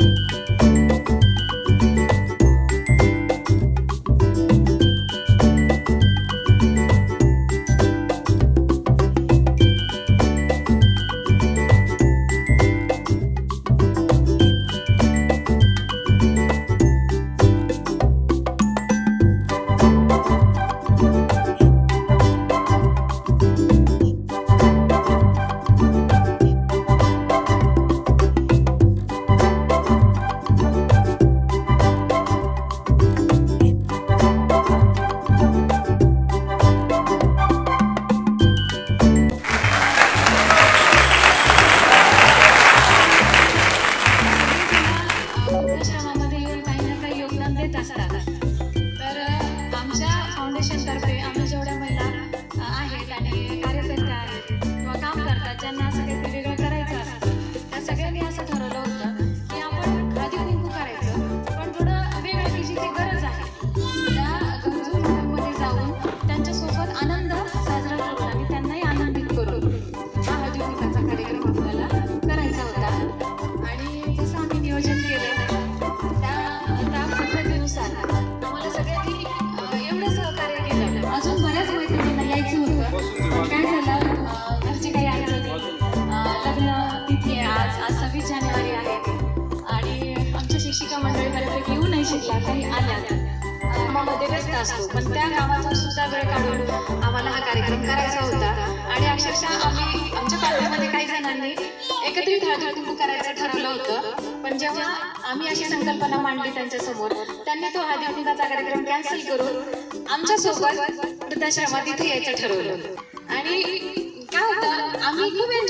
you. योगदान तर आमच्या फाउंडेशनतर्फे आम्ही जेवढ्या महिला आहेत आणि कार्यकर्त्या आहेत किंवा काम करतात ज्यांना आज आज सव्वीस जानेवारी आहे. आणि आमच्या शिक्षिका मंडळी बऱ्यापैकी येऊ नाही शिकला काही आल्या कामामध्ये व्यस्त असतो. पण त्या कामातून सुद्धा वेळ काढून आम्हाला हा कार्यक्रम करायचा होता. आणि अक्षरशः आम्ही आमच्या पालकामध्ये काही जणांनी एकत्रित हळदळ करायचं ठरवलं होतं. पण जेव्हा आम्ही अशी संकल्पना मांडली त्यांच्यासमोर त्यांनी तो हळदीकुंकाचा कार्यक्रम कॅन्सल करून आमच्यासोबत वृद्धाश्रमात इथे यायचं ठरवलं. आणि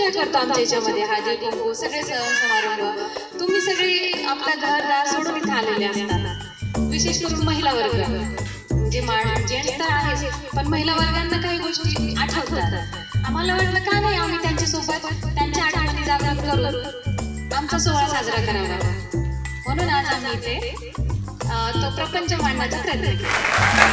एन्जॉय करतो आमच्या याच्यामध्ये. हळदी कुंकू सगळे सण समारंभ. तुम्ही सगळे आपला घरदार सोडून इथे आलेले असतात. विशेष करून महिला वर्ग. म्हणजे जेंट्स म्हणजे तर आहेच पण महिला वर्गांना काही गोष्टी आठवतात. आम्हाला वाटलं का नाही आम्ही त्यांच्यासोबत त्यांच्या आठवणी जागृत करून आमचा सोहळा साजरा करावा. म्हणून आज आम्ही इथे तो प्रपंच मांडण्याचा प्रयत्न केला.